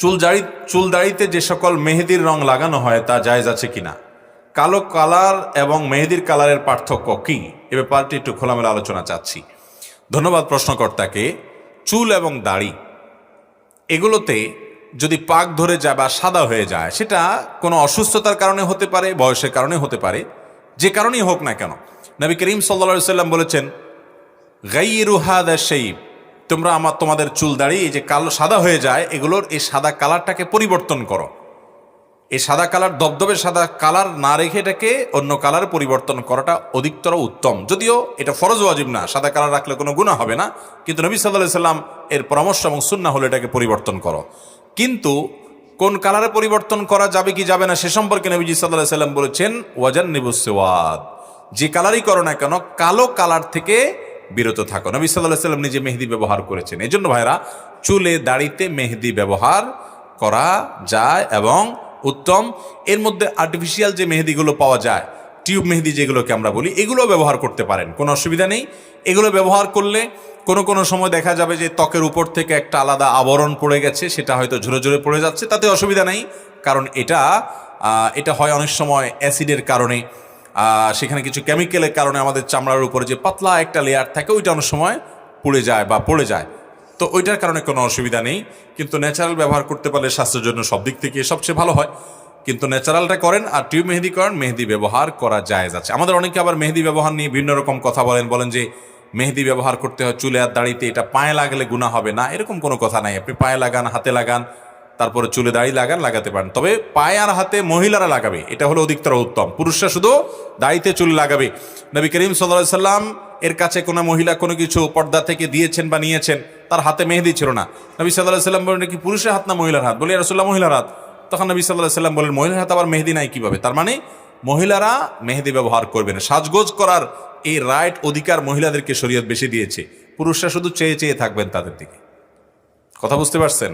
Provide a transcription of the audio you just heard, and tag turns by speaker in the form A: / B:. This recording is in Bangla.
A: চুল দাড়ি চুল দাড়িতে যে সকল মেহেদির রং লাগানো হয় তা জায়েজ আছে কিনা? কালো কালার এবং মেহেদির কালারের পার্থক্য কি? এ ব্যাপারটি একটু খোলামেলা আলোচনা চাচ্ছি। ধন্যবাদ প্রশ্নকর্তাকে। চুল এবং দাড়ি, এগুলোতে যদি পাক ধরে যায় বা সাদা হয়ে যায়, সেটা কোনো অসুস্থতার কারণে হতে পারে, বয়সের কারণে হতে পারে, যে কারণেই হোক না কেন। নবী করিম সাল্লা সাল্লাম বলেছেন গাইরুহাদা সেইব তোমরা আমার তোমাদের চুল দাড়ি এই যে কালো সাদা হয়ে যায়, এগুলোর এই সাদা কালারটাকে পরিবর্তন করো। এই সাদা কালার দবদবে সাদা কালার না রেখে এটাকে অন্য কালার পরিবর্তন করাটা অধিকতর উত্তম। যদিও এটা ফরজ ওয়াজিব না, সাদা কালার রাখলে কোনো গুণা হবে না, কিন্তু নবী সাল্লাহ সাল্লাম এর পরামর্শ এবং সুন্না হলো এটাকে পরিবর্তন করো। কিন্তু কোন কালারে পরিবর্তন করা যাবে কি যাবে না, সে সম্পর্কে নবীজি সাল্লাহ সাল্লাম বলেছেন ওয়াজান নিবুসওয়াদ যে কালারই করো না কেন, কালো কালার থেকে বিরত থাকো। নবী সাল্লাহ সাল্লাম নিজে মেহেদি ব্যবহার করেছেন। এই জন্য ভাইরা চুলে, দাড়িতে মেহেদি ব্যবহার করা যায় এবং উত্তম। এর মধ্যে আর্টিফিশিয়াল যে মেহেদিগুলো পাওয়া যায় টিউব মেহেদি যেগুলোকে আমরা বলি এগুলো ব্যবহার করতে পারেন, কোনো অসুবিধা নেই। এগুলো ব্যবহার করলে কোনো কোনো সময় দেখা যাবে যে ত্বকের উপর থেকে একটা আলাদা আবরণ পড়ে গেছে, সেটা হয়তো ঝরে ঝরে পড়ে যাচ্ছে, তাতে অসুবিধা নেই। কারণ এটা এটা হয় অনেক সময় অ্যাসিডের কারণে। সেখানে কিছু কেমিক্যালের কারণে আমাদের চামড়ার উপরে যে পাতলা একটা লেয়ার থাকে, ওইটা অনেক সময় পুড়ে যায় বা পড়ে যায়। তো ওইটার কারণে কোনো অসুবিধা নেই। কিন্তু ন্যাচারাল ব্যবহার করতে পারলে স্বাস্থ্যের জন্য সব দিক থেকে সবচেয়ে ভালো হয়। কিন্তু ন্যাচারালটা করেন আর টিউব মেহেদি করেন, মেহেদি ব্যবহার করা জায়েজ আছে। আমাদের অনেকে আবার মেহেদি ব্যবহার নিয়ে বিভিন্ন রকম কথা বলেন বলেন যে মেহেদি ব্যবহার করতে হয় চুলে আর দাড়িতে, এটা পায়ে লাগলে গুণা হবে না, এরকম কোনো কথা নাই। আপনি পায়ে লাগান, হাতে লাগান তারপরে চুলে দাড়ি লাগান, লাগাতে পারেন। তবে পায়ে আর হাতে মহিলারা লাগাবে, এটা হলো অধিকতর উত্তম। পুরুষরা শুধু দাড়িতে চুল লাগাবে। নবী করিম সাল্লাহ সাল্লাম এর কাছে কোনো মহিলা কোনো কিছু পর্দা থেকে দিয়েছেন বা নিয়েছেন, তার হাতে মেহেদি ছিল না। নবী সাল্লাহ সাল্লাম বলেন কি পুরুষের হাত না মহিলার হাত? বলি রসুল্লাহ মহিলার হাত। তখন নবী সাল্লাহ সাল্লাম বলেন, মহিলার হাত আবার মেহেদি নাই কীভাবে? তার মানে মহিলারা মেহেদি ব্যবহার করবেন সাজগোজ করার এই রাইট অধিকার মহিলাদেরকে শরীয়ত বেশি দিয়েছে। পুরুষরা শুধু চেয়ে চেয়ে থাকবেন তাদের দিকে। কথা বুঝতে পারছেন?